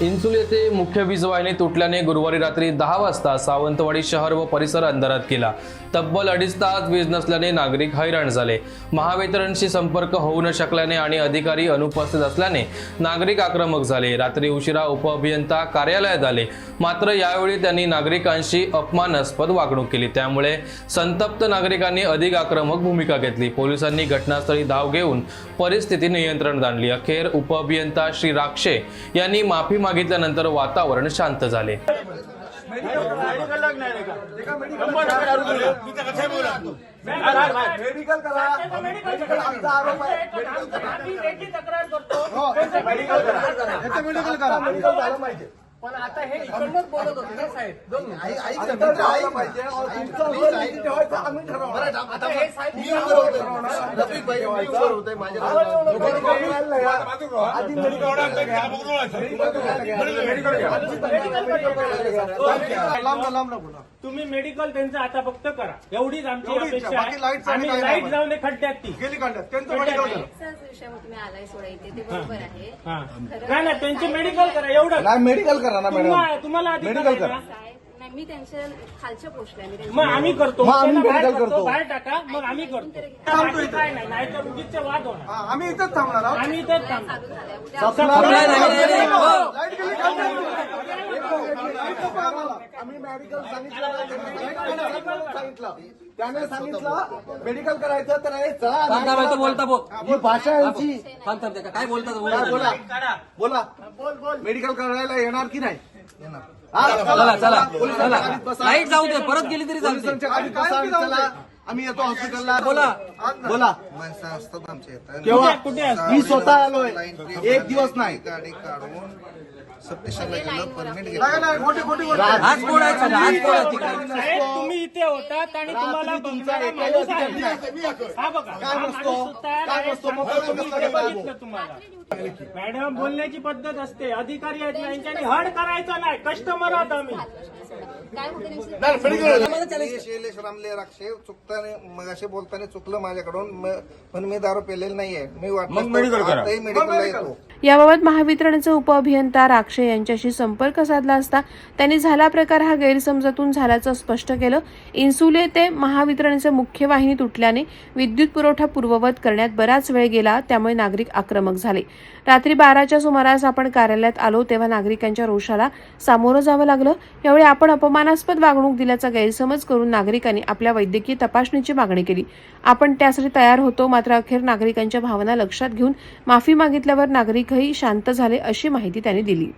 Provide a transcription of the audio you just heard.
इन्सुल येथे मुख्य वीज वाहिनी तुटल्याने गुरुवारी रात्री दहा वाजता सावंतवाडी शहर व परिसर अंधारात केला. तब्बल अडीच तास वीज नसल्याने नागरिक हैराण झाले. महावितरणशी संपर्क होऊ न शकल्याने आणि अधिकारी अनुपस्थित असल्याने नागरिक आक्रमक झाले. रात्री उशिरा उपअभियंता कार्यालयात आले. मात्र यावेळी त्यांनी नागरिकांशी अपमानास्पद वागणूक केली. त्यामुळे संतप्त नागरिकांनी अधिक आक्रमक भूमिका घेतली. पोलिसांनी घटनास्थळी धाव घेऊन परिस्थिती नियंत्रणात आणली. अखेर उपअभियंता श्री राक्षे यांनी माफी मागितल्यानंतर वातावरण शांत झाले. मेडिकल करा. आमचा आरोप आहे मेडिकल करा. मेडिकल करा. मेडिकल झालं पाहिजे. पण आता हे इकडनंच बोलत होते ना साहेब. दोन तुमचं किती ठेवायचं? आम्ही ठरवणार. तुम्ही मेडिकल त्यांचं आता फक्त करा. एवढीच आमची. अपेक्षा आहे. काही लाइट. जाऊन खड्ड्यात ती. गेली काढण्यात त्यांचं मेडिकल तुम्ही आलाय सोडा इथे. ते बरोबर आहे. हा. नाही त्यांचे मेडिकल करा एवढं. नाही मेडिकल करा ना मॅडम तुम्हा- तुम्हाला मेडिकल करा. मी त्यांच्या खालच्या पोस्टला आहे. मी त्यांच्या- मग आम्ही करतो मग आम्ही त्यांना बाहेर medical करतो, करतो. बाहेर टाका मग आम्ही करतो थांबतो इथे. काय नाही नाही तर उगीचचे वाद होणार हा, आम्ही इथेच थांबणार आहोत आम्ही इथेच थांबतो चालू झालंय. उद्या सपना- नाही, नाही, नाही, नाही, हो. लाइट गेली का? लाइट नको आम्हाला. आम्ही मेडिकल सांगितलं सांगितलं त्याने सांगितलं मेडिकल करायचं तर हे चला बोलता बोल ही भाषा यांची थांब थांब काय बोलतात काय बोला बोला मेडिकल करायला येणार की नाही हा? चला चला चला. लाइट जाऊ दे परत गेली तरी चालते. आम्ही येतो हॉस्पिटलला. बोला. बोला. माणसं असतात आमच्या केव्हा? मी स्वतः आलोय. एक दिवस नाही. गाडी काढून सबस्टेशनला गेलं परमिट मोठी मोठी इथे होतात आणि तुम्हाला माणूस आहे. हा बघा हा? माणूस तयार आहे. सांगतो तुम्ही बघितलं मॅडम बोलण्याची पद्धत असते. अधिकारी आहेत ना, यांच्यानी हड करायचं नाही. कस्टमर आहोत आम्ही. काय होतं नेमकं? नाही, मेडिकल मी शैलेश रामले राक्षे चुकताने मग असे बोलताना चुकलं माझ्याकडून. म- पण मी दारू पेलेलं नाहीये. मी वाटलं मेडिकलला येतो. याबाबत महावितरणचे उपअभियंता राक्षे यांच्याशी संपर्क साधला असता त्यांनी झाला प्रकार हा गैरसमजातून झाल्याचं स्पष्ट केलं. इन्सुले ते महावितरणचे मुख्य वाहिनी तुटल्याने विद्युत पुरवठा पूर्ववत करण्यात बराच वेळ गेला त्यामुळे नागरिक आक्रमक झाले. रात्री बाराच्या सुमारास आपण कार्यालयात आलो तेव्हा नागरिकांच्या रोषाला सामोरं जावं लागलं. यावेळी आपण अपमानास्पद वागणूक दिल्याचा गैरसमज करून नागरिकांनी आपल्या वैद्यकीय तपासणीची मागणी केली. आपण त्यासाठी तयार होतो मात्र अखेर नागरिकांच्या भावना लक्षात घेऊन माफी मागितल्यावर नागरिक नागरिकही शांत झाले अशी माहिती त्यांनी दिली.